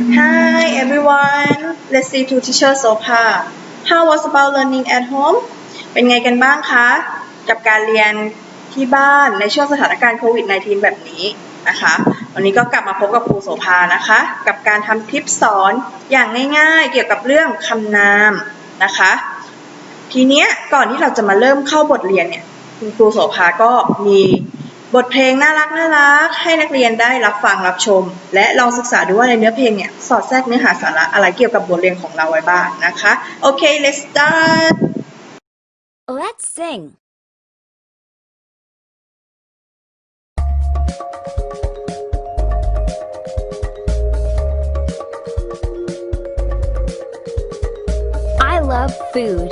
Hi everyone. Let's see to teacher Sopa. How was about learning at home? เป็นไงกันบ้างคะ กับการเรียนที่บ้านในช่วงสถานการณ์โควิด -19 แบบนี้นะคะ วันนี้ก็กลับมาพบกับครูโสภานะคะ กับการทำคลิปสอนอย่างง่ายๆ เกี่ยวกับเรื่องคำนามนะคะ ทีเนี้ยก่อนที่เราจะมาเริ่มเข้าบทเรียนเนี่ยคุณครูโสภาก็มี บทเพลงน่ารักน่ารักให้นักเรียนได้รับฟังรับชม และลองศึกษาดูว่าในเนื้อเพลงเนี่ยสอดแทรกเนื้อหาสาระอะไรเกี่ยวกับบทเรียนของเราไว้บ้างนะคะโอเค let's start Let's sing. I love food.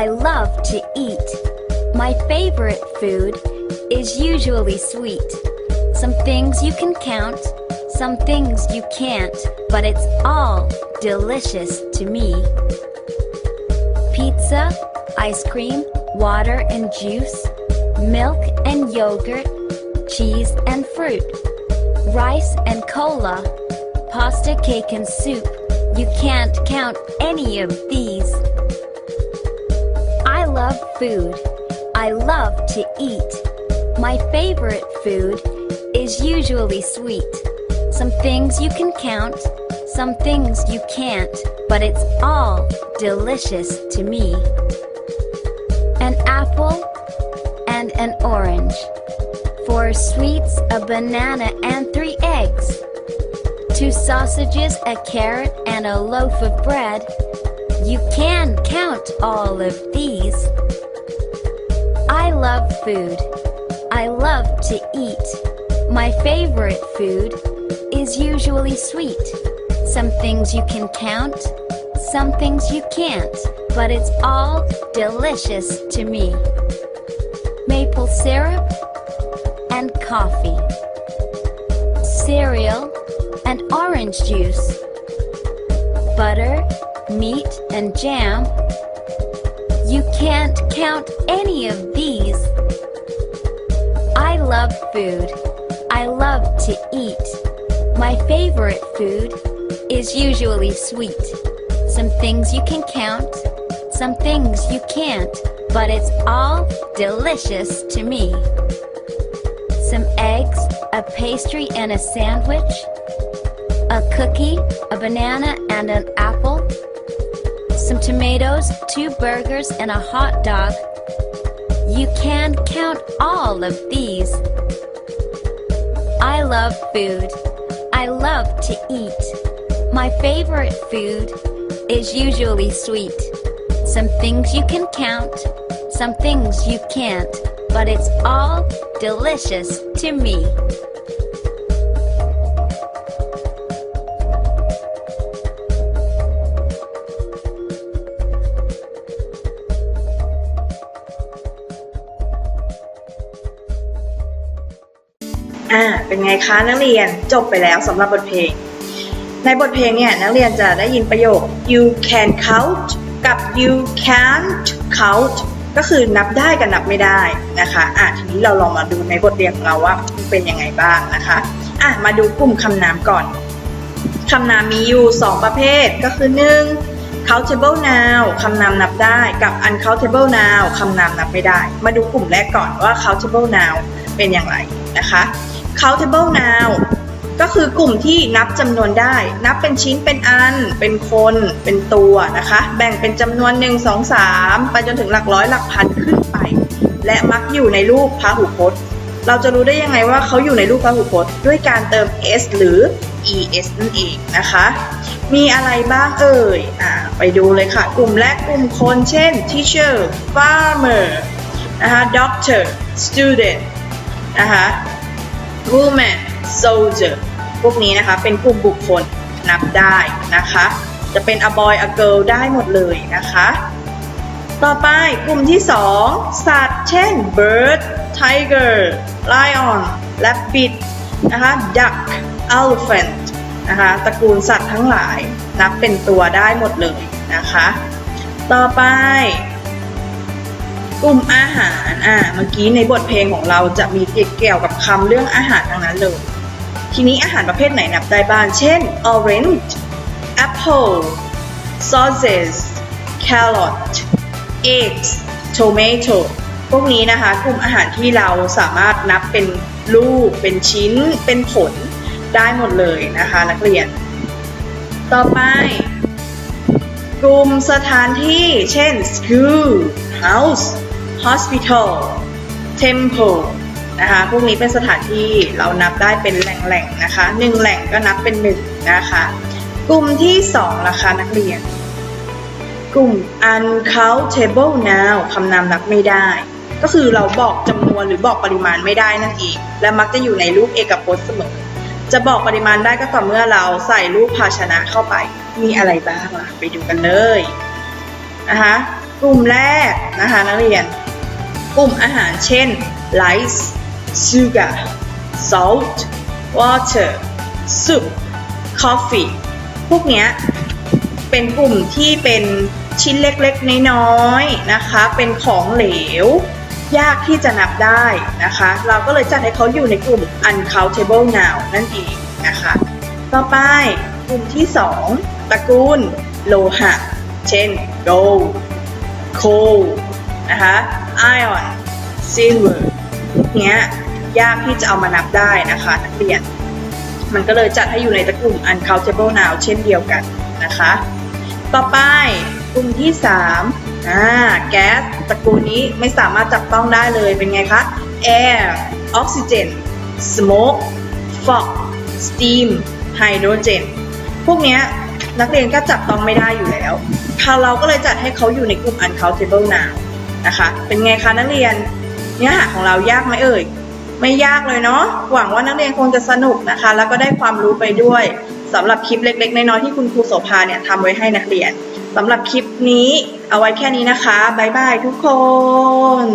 I love to eat. My favorite food is usually sweet. Some things you can count, some things you can't, but it's all delicious to me. Pizza, ice cream, water and juice, milk and yogurt, cheese and fruit, rice and cola, pasta, cake, and soup. You can't count any of these. I love food. I love to eat. My favorite food is usually sweet. Some things you can count, some things you can't, but it's all delicious to me. An apple and an orange. Four sweets, a banana, and three eggs. Two sausages, a carrot, and a loaf of bread. You can count all of these. I love food. I love to eat. My favorite food is usually sweet. Some things you can count, some things you can't, but it's all delicious to me. Maple syrup and coffee. Cereal and orange juice. Butter, meat, and jam. You can't count any of these. I love food. I love to eat. My favorite food is usually sweet. Some things you can count, some things you can't, but it's all delicious to me. Some eggs, a pastry, and a sandwich. A cookie, a banana, and an apple. Some tomatoes, two burgers, and a hot dog. You can count all of these. I love food. I love to eat. My favorite food is usually sweet. Some things you can count, some things you can't, but it's all delicious to me. อ่าเป็นไงคะนักเรียนจบไปแล้วสำหรับบทเพลง ในบทเพลงเนี่ยนักเรียนจะได้ยินประโยค you can count กับ you can't count ก็คือนับได้กับนับไม่ได้นะคะอะทีนี้เราลองมาดูในบทเรียนของเราว่าเป็นยังไงบ้างนะคะอะมาดูกลุ่มคำนามก่อนคำนามมีอยู่ 2 ประเภทก็คือ 1. countable noun คำนามนับได้กับ uncountable noun คำนามนับไม่ได้ มาดูกลุ่มแรกก่อนว่า countable noun เป็นอย่างไรนะคะ countable noun ก็คือกลุ่มที่นับจำนวนได้ นับเป็นชิ้นเป็นอัน เป็นคน เป็นตัวนะคะ แบ่งเป็นจำนวน 1 2 3 ไปจนถึงหลักร้อยหลักพันขึ้นไป และมักอยู่ในรูปพหูพจน์ เราจะรู้ได้ยังไงว่าเขาอยู่ในรูปพหูพจน์ ด้วยการเติม s หรือ es นั่นเองนะคะ มีอะไรบ้างเอ่ย อ่า ไปดูเลยค่ะ กลุ่มแรกกลุ่มคนเช่น teacher farmer นะคะ doctor student นะคะ woman soldier พวกนี้นะคะเป็นกลุ่มบุคคลนับได้นะคะ จะเป็น a boy a girl ได้หมดเลยนะคะ ต่อไปกลุ่มที่ 2 สัตว์ เช่น bird tiger lion rabbit นะคะ duck elephant นะคะตระกูลสัตว์ทั้งหลายนับเป็นตัวได้หมดเลยนะคะ ต่อไป กลุ่มอาหารอ่าเมื่อกี้ในบทเพลงของเราจะมีเกี่ยวกับคำเรื่องอาหารทั้งนั้นเลย ทีนี้อาหารประเภทไหนนับได้บ้าง เช่น orange apple sausages carrot eggs tomato พวกนี้นะคะ กลุ่มอาหารที่เราสามารถนับเป็นลูก เป็นชิ้น เป็นผลได้หมดเลยนะคะ นักเรียน ต่อไป กลุ่มสถานที่ เช่น school house hospital temple นะคะ พวกนี้เป็นสถานที่เรานับได้เป็นแหล่งๆนะคะหนึ่งแหล่งก็นับเป็นหนึ่งนะคะ กลุ่มที่สองราคานักเรียน กลุ่ม uncountable noun คำนามนับไม่ได้ ก็คือเราบอกจำนวนหรือบอกปริมาณไม่ได้นั่นเอง และมักจะอยู่ในรูปเอกพจน์เสมอ จะบอกปริมาณได้ก็ต่อเมื่อเราใส่รูปภาชนะเข้าไป มีอะไรบ้างล่ะ ไปดูกันเลยนะคะ กลุ่มแรกนะคะนักเรียน กลุ่มอาหารเช่น rice sugar salt water soup coffee พวกเนี้ยเป็นกลุ่มที่เป็นชิ้นเล็กๆ น้อยๆ นะคะ เป็นของเหลว ยากที่จะนับได้นะคะ เราก็เลยจัดให้เขาอยู่ในกลุ่ม uncountable noun นั่นเองนะคะ ต่อไปกลุ่มที่ 2 ตระกูลโลหะ เช่น gold coal นะคะ iron silver พวกเนี้ยยากที่จะเอามานับได้นะคะนักเรียน มันก็เลยจัดให้อยู่ในตระกลุ่ม uncountable noun เช่นเดียวกันนะคะ ต่อไปกลุ่มที่3อ่าแก๊สตระกูลนี้ไม่สามารถจับต้องได้เลยเป็นไงคะ air oxygen smoke fog steam hydrogen พวกเนี้ยนักเรียนก็จับต้องไม่ได้อยู่แล้วคาเราก็เลยจัดให้เขาอยู่ในกลุ่ม uncountable noun นะคะ เป็นไงคะนักเรียน เนื้อหาของเรายากไหมเอ่ย ไม่ยากเลยเนาะ หวังว่านักเรียนคงจะสนุกนะคะ แล้วก็ได้ความรู้ไปด้วยสำหรับคลิปเล็ก ๆ น้อยๆที่คุณครูโสภาเนี่ยทำไว้ให้นักเรียนสำหรับคลิปนี้เอาไว้แค่นี้นะคะ บ๊ายบายทุกคน